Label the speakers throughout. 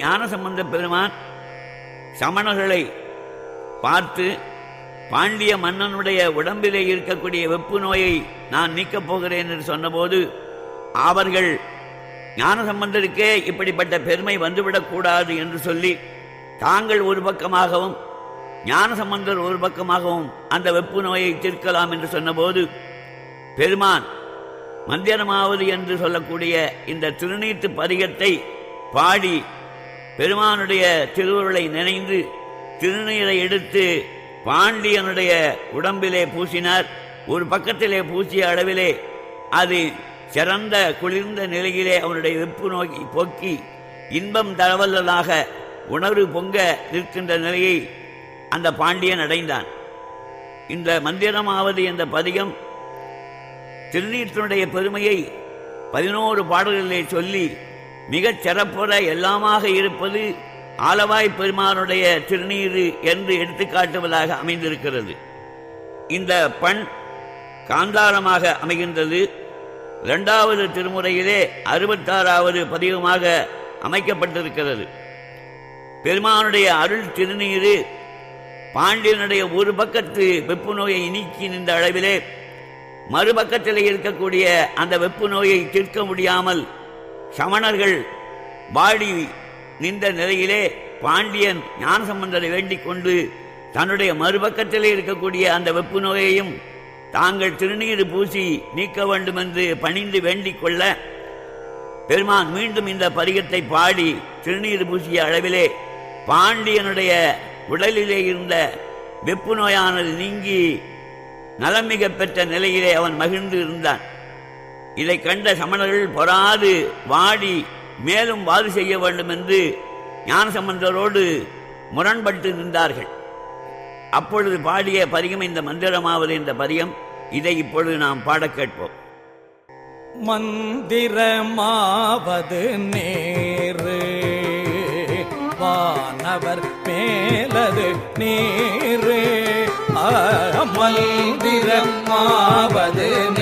Speaker 1: ஞானசம்பந்த பெருமான் சமணர்களை பார்த்து பாண்டிய மன்னனுடைய உடம்பிலே இருக்கக்கூடிய வெப்பு நோயை நான் நீக்கப் போகிறேன் என்று சொன்னபோது அவர்கள் ஞானசம்பந்தருக்கே இப்படிப்பட்ட பெருமை வந்துவிடக்கூடாது என்று சொல்லி தாங்கள் ஒரு பக்கமாகவும் ஞானசம்பந்தர் ஒரு பக்கமாகவும் அந்த வெப்பு நோயை தீர்க்கலாம் என்று சொன்னபோது பெருமான் மந்திரமாவது என்று சொல்லக்கூடிய இந்த திருநீர்த்து பதிகத்தை பாடி பெருமானுடைய திருவுருளை நினைந்து திருநீரை எடுத்து பாண்டியனுடைய உடம்பிலே பூசினார். ஒரு பக்கத்திலே பூசிய அளவிலே அது சிறந்த குளிர்ந்த நிலையிலே அவனுடைய வெப்பு நோக்கி போக்கி இன்பம் தளவல்லதாக உணர்வு பொங்க நிற்கின்ற நிலையை அந்த பாண்டியன் அடைந்தான். இந்த மந்திரமாவது என்ற பதிகம் திருநீற்றினுடைய பெருமையை பதினோரு பாடல்களிலே சொல்லி மிகச் சிறப்புற எல்லாமாக இருப்பது ஆலவாய் பெருமானுடைய திருநீரு என்று எடுத்துக்காட்டுவதாக அமைந்திருக்கிறது. இந்த பண் காந்தாரமாக அமைகின்றது. இரண்டாவது திருமுறையிலே அறுபத்தாறாவது பதிவுமாக அமைக்கப்பட்டிருக்கிறது. பெருமானுடைய அருள் திருநீரு பாண்டியனுடைய ஒரு பக்கத்து வெப்பு நோயை நீக்கி நின்ற அளவிலே மறுபக்கத்தில் இருக்கக்கூடிய அந்த வெப்பு நோயை தீர்க்க முடியாமல் சமணர்கள் வாடி நின்ற நிலையிலே பாண்டியன் ஞானசம்பந்தரை வேண்டிக் கொண்டு தன்னுடைய மறுபக்கத்திலே இருக்கக்கூடிய அந்த வெப்பு நோயையும் தாங்கள் திருநீர் பூசி நீக்க வேண்டும் என்று பணிந்து வேண்டிக் கொள்ள பெருமான் மீண்டும் இந்த பதிகத்தை பாடி திருநீர் பூசிய அளவிலே பாண்டியனுடைய உடலிலே இருந்த வெப்பு நோயானது நீங்கி நலமிக பெற்ற நிலையிலே அவன் மகிழ்ந்து இருந்தான். இதை கண்ட சமணர்கள் பொறாது வாடி மேலும் வாது செய்ய வேண்டும் என்று ஞானசம்பந்தரோடு முரண்பட்டு நின்றார்கள். அப்பொழுது பாடிய பதிகம் இந்த மந்திரமாவது இந்த பதியம் இதை இப்பொழுது நாம் பாடக் கேட்போம்.
Speaker 2: மந்திரமாவது நேரு வானவர் மேலது நேரு. மந்திரமாவது நேரு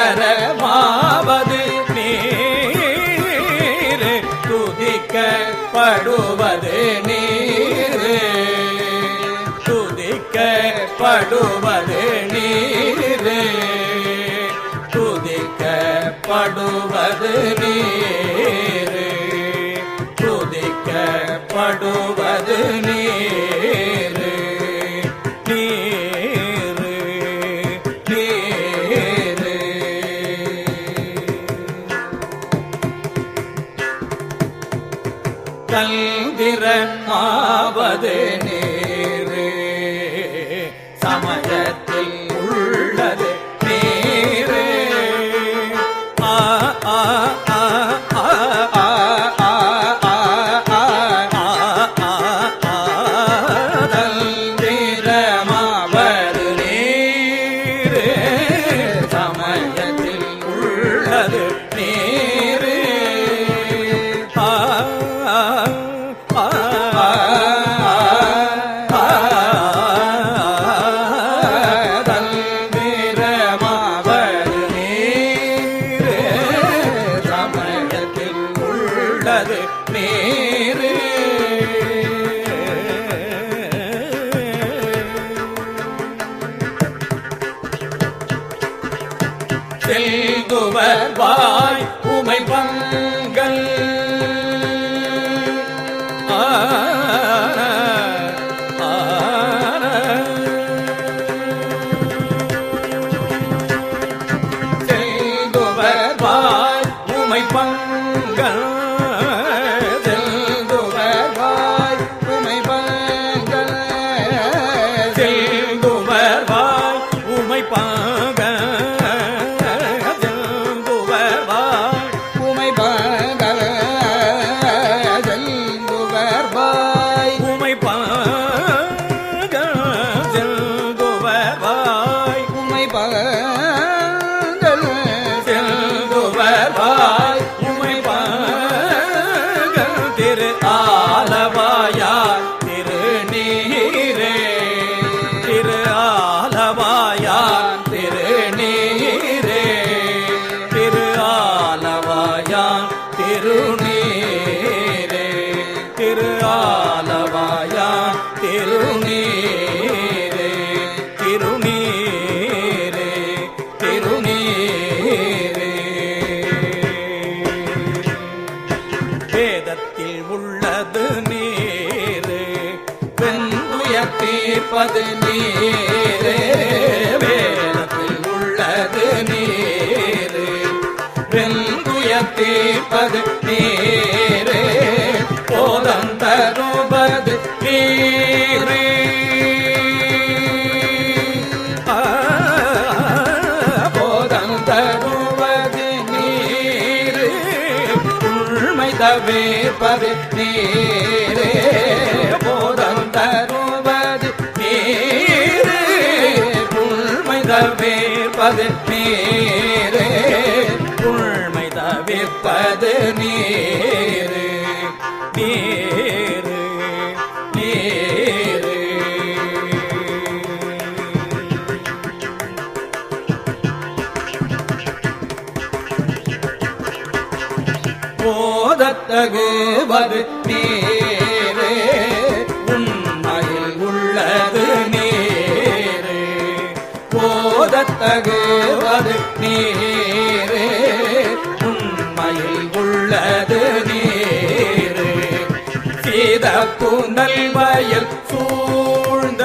Speaker 2: கரமாவது நீர் துதிக்கப்படுவது நீர். துதிக்கப்படுவது நீர் துதிக்கப்படுவது நீர். துதிக்கப்படுவது நீர். ne கண்டது நேரு. செல்குவர் வா bir மோதவே பது நீரே மோதந்தருவது நீரே. புல்மைதவே பது உலகுவது நீரே.
Speaker 3: உண்மையில் உள்ளது நீரே. போதத்தகுவது நீரே. உண்மையில் உள்ளது நீரே. சீத புனல் வயல் சூழ்ந்த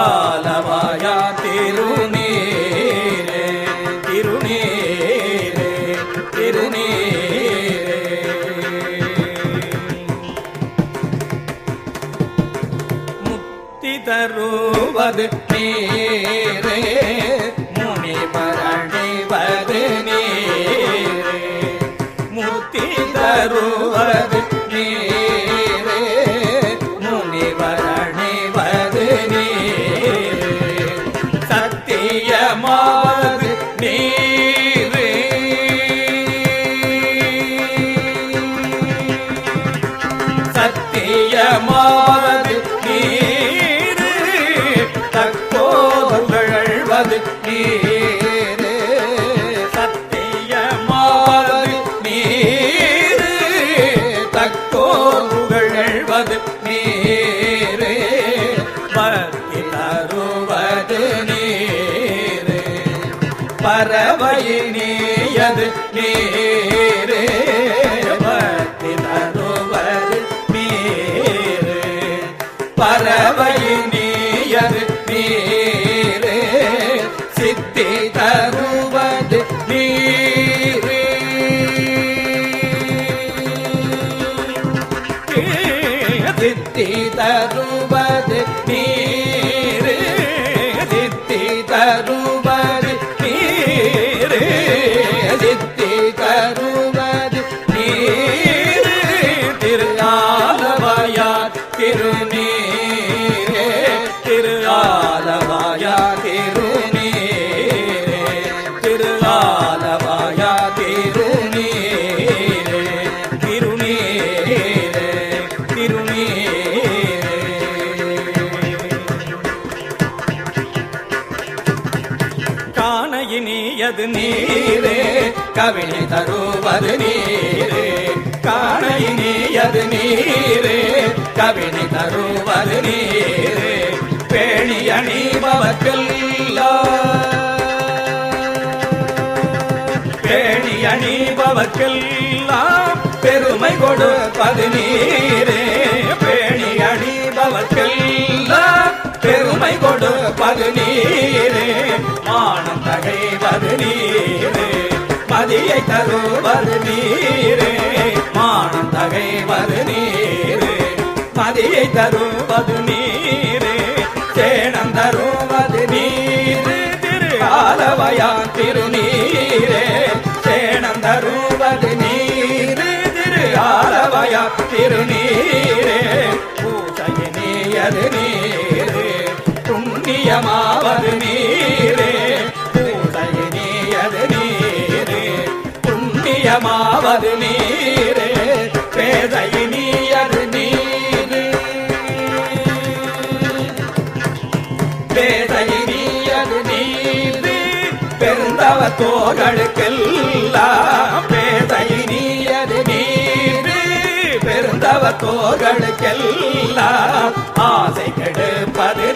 Speaker 3: காலமாயா
Speaker 2: திருநீ Jamal சித்தி காண இனியது நீரே கவிழி தருவது நீரே. காண இனியது நீரே கவிழி தருவது நீரே. பேணி அணிபவர்க்கெல்லாம் பேணி அணிபவர்க்கெல்லாம் பெருமை கொடுப்பது நீரே. பேணி அணிபவர்க்கெல்லாம் பெருமை கொடுப்பது நீரே. மானம் தகைவது நீரே. மதியை தருவது நீரே. மானம் தகைவது நீரே. மதியை தருவது நீரே. சேனம் தருவது நீரே. திரு திருநீரே. சேனம் தருவது நீரே. திரு திருநீரே. பூசையினியது நீரே. புண்ணியமாவது நீரே. புண்ணியமாவது நீரே பேதையினியது நீரே. நீயது நீரு பெருந்தவ தோகளுக்கெல்லாம் தோர்களுக்கெல்லாம் நீயது நீரு. பெருந்தவ தோகளுக்கெல்லாம் ஆசை கெடுப்பது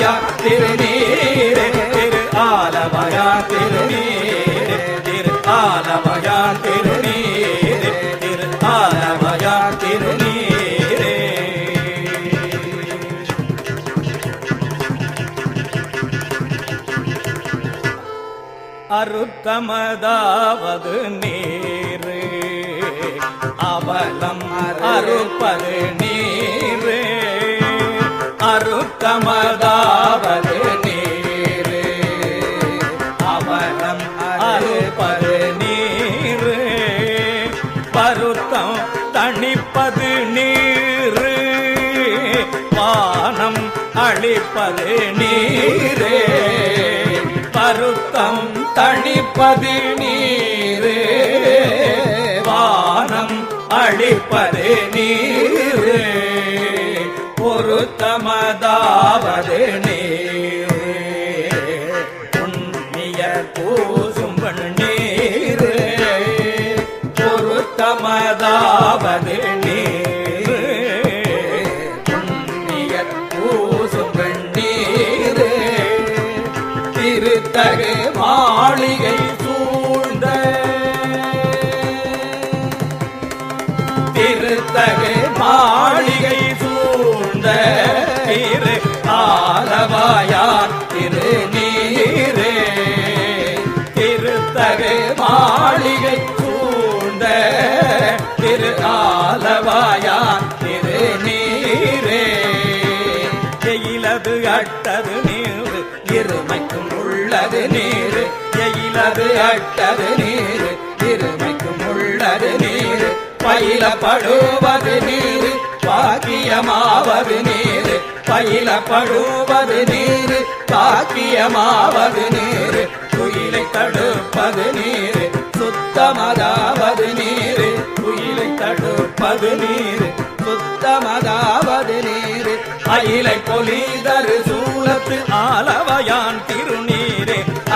Speaker 2: ஆலமயா திருநீர் திரு ஆலமயா திருநீர் திரு ஆலமயா திருநீர் திரு ஆலமயா திருநீர். அருத்தமதாவது நீர் அவலம் அறுப்பது நீர் அருத்தமதாவது நீரு அவலம் அறுப்பது நீரு பருத்தம் தணிப்பது நீரு வானம் அழிப்பது நீரே பருத்தம் தணிப்பது நீரே வானம் அழிப்பது நீரே பொருத்தமதாவது நீர் பூசும் நீர் பொருத்தமதாவது நீர் பூசும் நீர் திருத்தகு மாளிகை சூழ்ந்த திருத்தகு மாளிகை நீர் எயிலது அட்டது நீர் இருமைக்கும் உள்ளது நீர் பயிலப்படுவது நீர் பாக்கியமாவது நீர் பயிலப்படுவது நீர் பாக்கியமாவது நீர் குயிலை தடுப்பது நீர் சுத்தமதாவது நீர் குயிலை தடுப்பது நீர் சுத்தமதாவது நீர் அயிலை பொலிதரு சூழ சூலத்து ஆலவயான் திருநீர்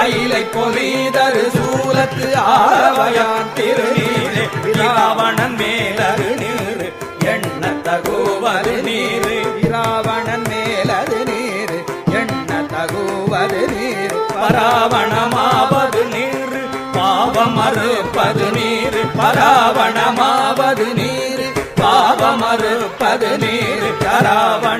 Speaker 4: அயிலை பொலிதரு சூலத்து ஆரவயான்
Speaker 2: திருநீரே. இராவணன் மேலரு நீர் எண்ண தகுவது நீர்.
Speaker 4: இராவணன் மேலது நீர் எண்ண தகுவது நீர்.
Speaker 2: பராவணமாவது நீர் பாவமறுப்பது நீர். பராவணமாவது நீர் பாவமறுப்பது நீர். கராவண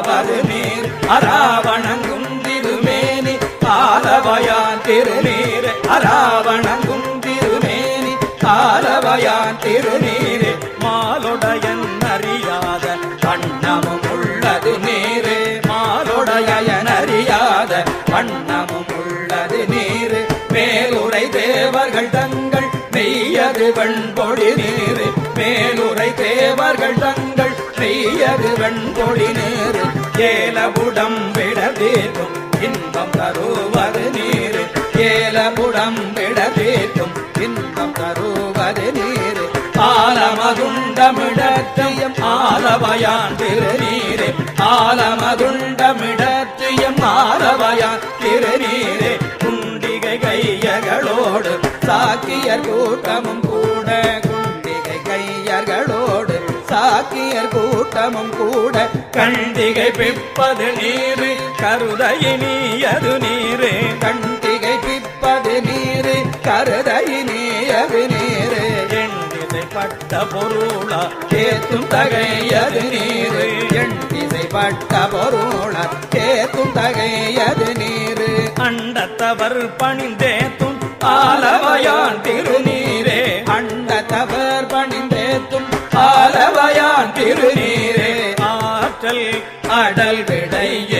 Speaker 2: தத்துவமாவது அராவணங்கும் திருமேனி ஆலவயான் திருநீர் அராவணங்கும் திருமேனி ஆலவயான் திருநீர் மாலுடையன் அறியாத வண்ணமும் உள்ளது நீரே மாலுடையன் அறியாத வண்ணமும் உள்ளது நீர் மேலுரை தேவர்கள் தங்கள் மெய்யது வெண்பொடி நீர் மேலுரை தேவர்கள் தங்கள் மெய்யது வெண்கொடி நேரு ஏலபுடம் விடதேக்கும் இன்பம் தருவது நீரு ஏலபுடம் விடதேக்கும் இன்பம் தருவது நீரு ஆலமதுண்டமிடத்தியம் ஆலவயான் திருநீரே. ஆலமதுண்டமிடத்தியம் ஆலவயான் திருநீரே. குண்டிகை கையகளோடு சாக்கியர் கூட்டமும் கூட சாக்கியர் கூட்டமும் கூட கண்டிகை பிப்பது நீரு கருதையினியது நீரு.
Speaker 4: கண்டிகை பிப்பது நீரு கருதையினியது நீரு.
Speaker 2: எண்ணிசை பட்ட பொருளா
Speaker 4: கேத்தும் தகையது நீரு. எண்ணிசை பட்ட பொருள கேத்தும் தகையது நீரு.
Speaker 2: அண்டத்தவர் பணிந்தேத்தும் ஆலவையான் திருநீரே.
Speaker 4: அண்டத்தவர் பணிந்தேத்தும்
Speaker 2: ஆற்றல்
Speaker 4: அடல் விடையே.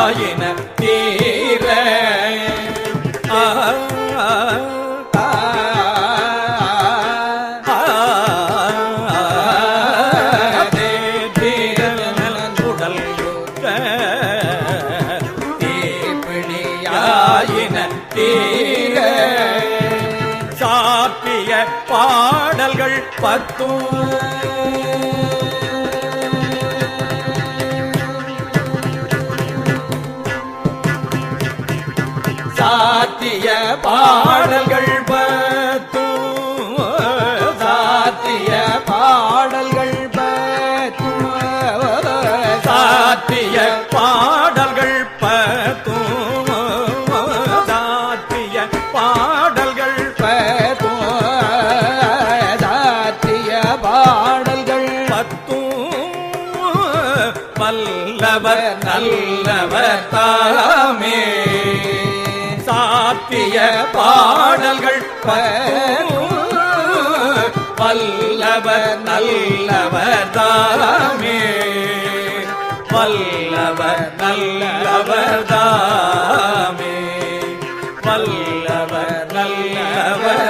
Speaker 2: நாராயண வல்லவர் நல்லவர் தாமே
Speaker 4: வல்லவர் நல்லவர் தாமே வல்லவர்
Speaker 2: நல்லவர்